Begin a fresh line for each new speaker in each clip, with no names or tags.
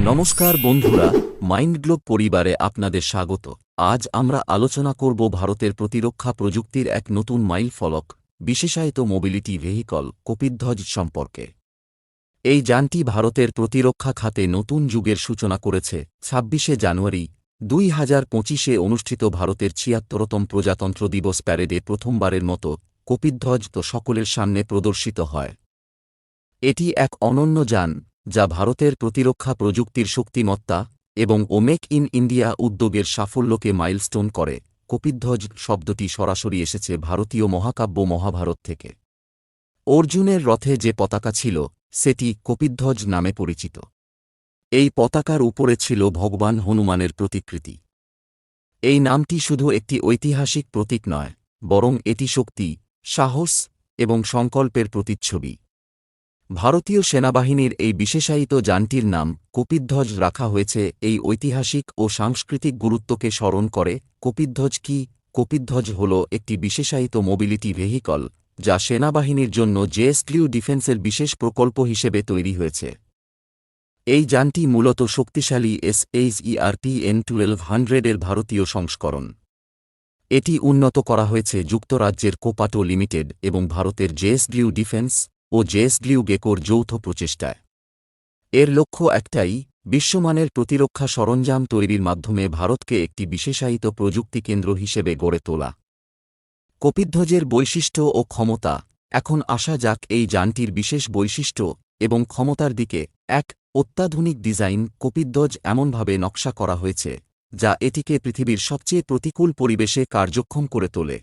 নমস্কার বন্ধুরা, মাইন্ডগ্লোব পরিবারে আপনাদের স্বাগত। আজ আমরা আলোচনা করব ভারতের প্রতিরক্ষা প্রযুক্তির এক নতুন মাইল ফলক, বিশেষায়িত মোবিলিটি ভেহিকল, কপিধ্বজ সম্পর্কে। এই যানটি ভারতের প্রতিরক্ষা খাতে নতুন যুগের সূচনা করেছে, ছাব্বিশে জানুয়ারি, দুই হাজার পঁচিশে অনুষ্ঠিত ভারতের ছিয়াত্তরতম প্রজাতন্ত্র দিবস প্যারেডে প্রথমবারের মতো কপিধ্বজ তো সকলের সামনে প্রদর্শিত হয়। এটি এক অনন্য যান যা ভারতের প্রতিরক্ষা প্রযুক্তির শক্তিমত্তা এবং ওমেক ইন ইন্ডিয়া উদ্যোগের সাফল্যকে মাইলস্টোন করে। কপিধ্বজ শব্দটি সরাসরি এসেছে ভারতীয় মহাকাব্য মহাভারত থেকে। অর্জুনের রথে যে পতাকা ছিল, সেটি কপিধ্বজ নামে পরিচিত। এই পতাকার উপরে ছিল ভগবান হনুমানের প্রতিকৃতি। এই নামটি শুধু একটি ঐতিহাসিক প্রতীক নয়, বরং এটি শক্তি, সাহস এবং সংকল্পের প্রতিচ্ছবি। ভারতীয় সেনাবাহিনীর এই বিশেষায়িত যানটির নাম কপিধ্বজ রাখা হয়েছে। এই ঐতিহাসিক ও সাংস্কৃতিক গুরুত্বকে স্মরণ করে কপিধ্বজ কি? কপিধ্বজ হল একটি বিশেষায়িত মোবিলিটি ভেহিকল, যা সেনাবাহিনীর জন্য জেএসডব্লিউ ডিফেন্সের বিশেষ প্রকল্প হিসেবে তৈরি হয়েছে। এই যানটি মূলত শক্তিশালী এসএইচইআরটি এন টুয়েলভ হান্ড্রেডের ভারতীয় সংস্করণ। এটি উন্নত করা হয়েছে যুক্তরাজ্যের কোপাটো লিমিটেড এবং ভারতের জেএসডব্লিউ ডিফেন্স ও জেএসডব্লিউ গেকোর যৌথ প্রচেষ্টায়। এর লক্ষ্য একটাই, বিশ্বমানের প্রতিরক্ষা সরঞ্জাম তৈরির মাধ্যমে ভারতকে একটি বিশেষায়িত প্রযুক্তি কেন্দ্র হিসেবে গড়ে তোলা। কপিধ্বজের বৈশিষ্ট্য ও ক্ষমতা, এখন আসা যাক এই যানটির বিশেষ বৈশিষ্ট্য এবং ক্ষমতার দিকে। এক, অত্যাধুনিক ডিজাইন, কপিধ্বজ এমনভাবে নকশা করা হয়েছে, যা এটিকে পৃথিবীর সবচেয়ে প্রতিকূল পরিবেশে কার্যক্ষম করে তোলে।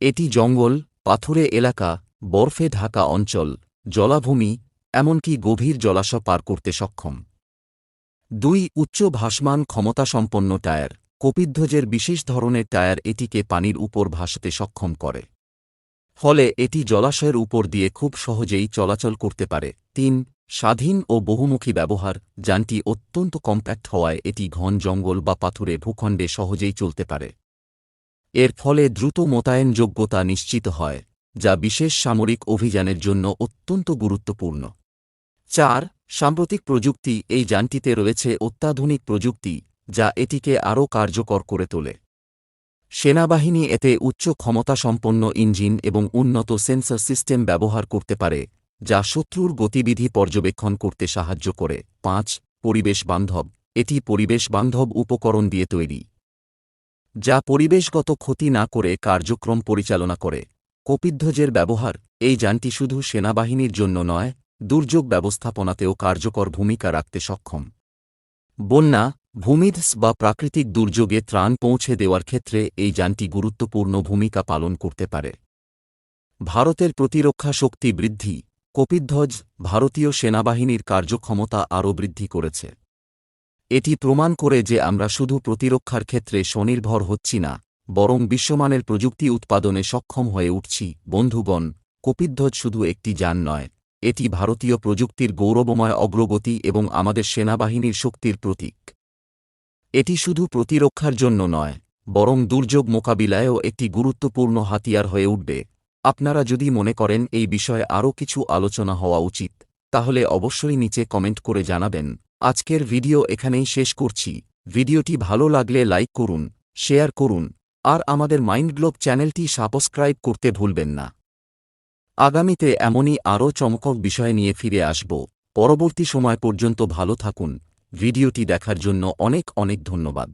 এটি জঙ্গল, পাথুরে এলাকা বরফে ঢাকা অঞ্চল, জলাভূমি, এমনকি গভীর জলাশয় পার করতে সক্ষম। দুই উচ্চ ভাসমান ক্ষমতাসম্পন্ন টায়ার, কপিধ্বজের বিশেষ ধরনের টায়ার এটিকে পানির উপর ভাসতে সক্ষম করে। ফলে এটি জলাশয়ের উপর দিয়ে খুব সহজেই চলাচল করতে পারে। তিন, স্বাধীন ও বহুমুখী ব্যবহার, যানটি অত্যন্ত কম্প্যাক্ট হওয়ায় এটি ঘন জঙ্গল বা পাথুরে ভূখণ্ডে সহজেই চলতে পারে। এর ফলে দ্রুত মোতায়েনযোগ্যতা নিশ্চিত হয়। যা বিশেষ সামরিক অভিযানের জন্য অত্যন্ত গুরুত্বপূর্ণ। চার, সাম্প্রতিক প্রযুক্তি, এই যানটিতে রয়েছে অত্যাধুনিক প্রযুক্তি, যা এটিকে আরও কার্যকর করে তোলে। সেনাবাহিনী এতে উচ্চ ক্ষমতাসম্পন্ন ইঞ্জিন এবং উন্নত সেন্সর সিস্টেম ব্যবহার করতে পারে, যা শত্রুর গতিবিধি পর্যবেক্ষণ করতে সাহায্য করে। পাঁচ, পরিবেশ বান্ধব, এটি পরিবেশ বান্ধব উপকরণ দিয়ে তৈরি, যা পরিবেশগত ক্ষতি না করে কার্যক্রম পরিচালনা করে। কপিধ্বজের ব্যবহার, এই যানটি শুধু সেনাবাহিনীর জন্য নয়, দুর্যোগ ব্যবস্থাপনাতেও কার্যকর ভূমিকা রাখতে সক্ষম। বন্যা, ভূমিধ্স বা প্রাকৃতিক দুর্যোগে ত্রাণ পৌঁছে দেওয়ার ক্ষেত্রে এই যানটি গুরুত্বপূর্ণ ভূমিকা পালন করতে পারে। ভারতের প্রতিরক্ষা শক্তি বৃদ্ধি, কপিধ্বজ ভারতীয় সেনাবাহিনীর কার্যক্ষমতা আরও বৃদ্ধি করেছে। এটি প্রমাণ করে যে আমরা শুধু প্রতিরক্ষার ক্ষেত্রে স্বনির্ভর হচ্ছি না বরং বিশ্বমানের প্রযুক্তি উৎপাদনে সক্ষম হয়ে উঠছি, বন্ধুগণ, কপিধ্বজ শুধু একটি যান নয়, এটি ভারতীয় প্রযুক্তির গৌরবময় অগ্রগতি এবং আমাদের সেনাবাহিনীর শক্তির প্রতীক। এটি শুধু প্রতিরক্ষার জন্য নয়, বরং দুর্যোগ মোকাবিলায়ও একটি গুরুত্বপূর্ণ হাতিয়ার হয়ে উঠবে। আপনারা যদি মনে করেন এই বিষয়ে আরও কিছু আলোচনা হওয়া উচিত, তাহলে অবশ্যই নিচে কমেন্ট করে জানাবেন। আজকের ভিডিও এখানেই শেষ করছি। ভিডিওটি ভালো লাগলে লাইক করুন, শেয়ার করুন আর আমাদের মাইন্ডগ্লোব চ্যানেলটি সাবস্ক্রাইব করতে ভুলবেন না। আগামীতে এমনই আরও চমকক বিষয় নিয়ে ফিরে আসব। পরবর্তী সময় পর্যন্ত ভালো থাকুন। ভিডিওটি দেখার জন্য অনেক অনেক ধন্যবাদ।